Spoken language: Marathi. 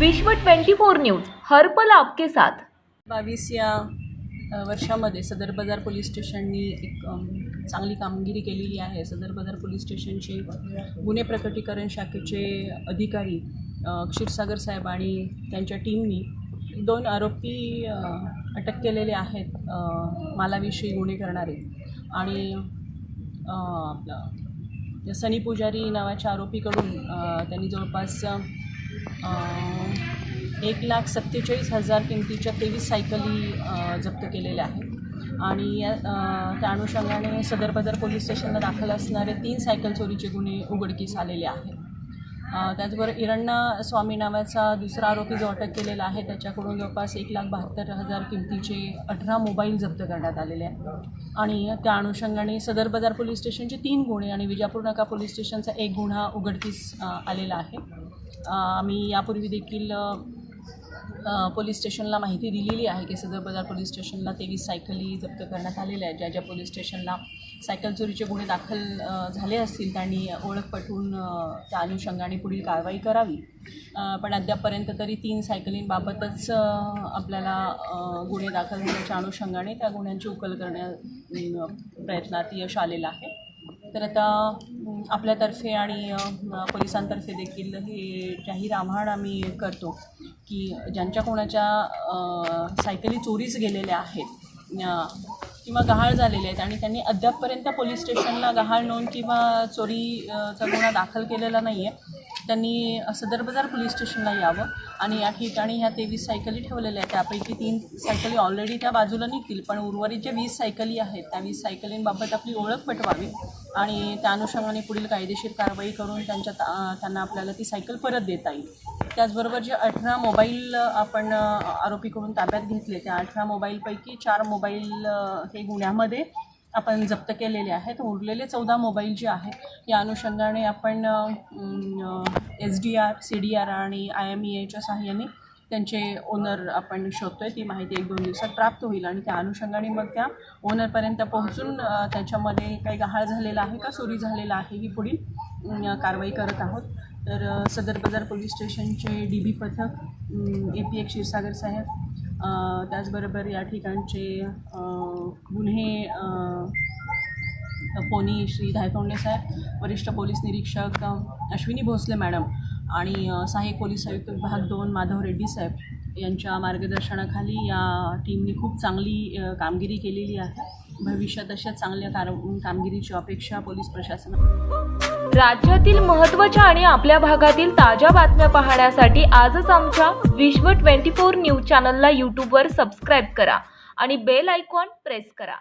विश्व 24 न्यूज हर्पल आपके साथ. बावीस या वर्षामध्ये सदर बाजार पोलीस स्टेशननी एक चांगली कामगिरी केलेली आहे. सदर बाजार पोलीस स्टेशनचे गुन्हे प्रकटीकरण शाखेचे अधिकारी क्षीरसागर साहेब आणि त्यांच्या टीमनी दोन आरोपी अटक केलेले आहेत मालाविषयी गुन्हे करणारे. आणि आपलं सनी पुजारी नावाच्या आरोपीकडून त्यांनी जवळपास एक लाख सत्तेचाळीस हजार किमतीच्या तेवीस सायकली जप्त केलेल्या आहेत. आणि या त्या अनुषंगाने सदर बाजार पोलीस स्टेशनला दाखल असणारे तीन सायकल चोरीचे गुन्हे उघडकीस आलेले आहेत. त्याचबरोबर इरण्णा स्वामी नावाचा दुसरा आरोपी जो अटक केलेला आहे त्याच्याकडून जवळपास एक लाख बहात्तर हजार किमतीचे अठरा मोबाईल जप्त करण्यात आलेले आहेत. आणि त्या अनुषंगाने सदर बाजार पोलीस स्टेशनचे तीन गुन्हे आणि विजापूर नाका पोलीस स्टेशनचा एक गुन्हा उघडकीस आलेला आहे. आम्ही यापूर्वी देखील पोलीस स्टेशनला माहिती दिलेली आहे की सदर बाजार पोलीस स्टेशनला तेवीस सायकली जप्त करण्यात आलेल्या आहेत. ज्या ज्या पोलीस स्टेशनला सायकल चोरीचे गुन्हे दाखल झाले असतील त्यांनी ओळख पटवून त्या अनुषंगाने पुढील कारवाई करावी. पण अद्यापपर्यंत तरी तीन सायकलींबाबतच आपल्याला गुन्हे दाखल झाल्याच्या अनुषंगाने त्या गुन्ह्यांची उकल करण्या प्रयत्नात यश आलेलं आहे. तर आता आपल्यातर्फे आणि पोलिसांतर्फे देखील हे जाहीर आव्हान आम्ही करतो की ज्यांच्या कोणाच्या सायकली चोरीस गेलेल्या आहेत किंवा गहाळ झालेले आहेत आणि त्यांनी अद्यापपर्यंत पोलीस स्टेशनला गहाळ नोंद किंवा चोरीचा गुन्हा दाखल केलेला नाही आहे त्यांनी सदर बाजार पोलीस स्टेशनला यावं आणि या ठिकाणी ह्या तेवीस सायकली ठेवलेल्या आहेत. त्यापैकी तीन सायकली ऑलरेडी त्या बाजूला निघतील पण उर्वरित ज्या वीस सायकली आहेत त्या वीस सायकलींबाबत आपली ओळख पटवावी आणि त्या अनुषंगाने पुढील कायदेशीर कारवाई करून त्यांच्या ता- त्यांना आपल्याला ती सायकल परत देता येईल. त्याचबरोबर जे अठरा मोबाईल आपण आरोपीकडून ताब्यात घेतले त्या अठरा मोबाईलपैकी चार मोबाईल हे गुन्ह्यामध्ये आपण जप्त केलेले आहेत. उरलेले चौदा मोबाईल जे आहेत या अनुषंगाने आपण S D R C D R आणि आय एम ई एच्या सहाय्याने त्यांचे ओनर आपण शोधतोय. ती माहिती एक दोन दिवसात प्राप्त होईल आणि त्या अनुषंगाने मग त्या ओनरपर्यंत पोहोचून त्याच्यामध्ये काही गहाळ झालेला आहे का चोरी झालेला आहे ही पुढील कारवाई करत आहोत. तर सदर बाजार पोलीस स्टेशनचे डी बी पथक ए पी एक क्षीरसागर साहेब त्याचबरोबर या ठिकाणचे गुन्हे पोनी श्री धायतोंडे साहेब वरिष्ठ पोलीस निरीक्षक अश्विनी भोसले मॅडम आणि सहाय्यक पोलीस आयुक्त विभाग दोन माधव रेड्डी साहेब यांच्या मार्गदर्शनाखाली या टीमने खूप चांगली कामगिरी केलेली आहे. भविष्यात अशा चांगल्या कार कामगिरीची अपेक्षा पोलीस प्रशासना राज्यातील महत्त्वाच्या आणि आपल्या भागातील ताज्या बातम्या पाहण्यासाठी आजच आमच्या विश्व 24 न्यूज चॅनलला यूट्यूबवर सबस्क्राईब करा आणि बेल आयकॉन प्रेस करा.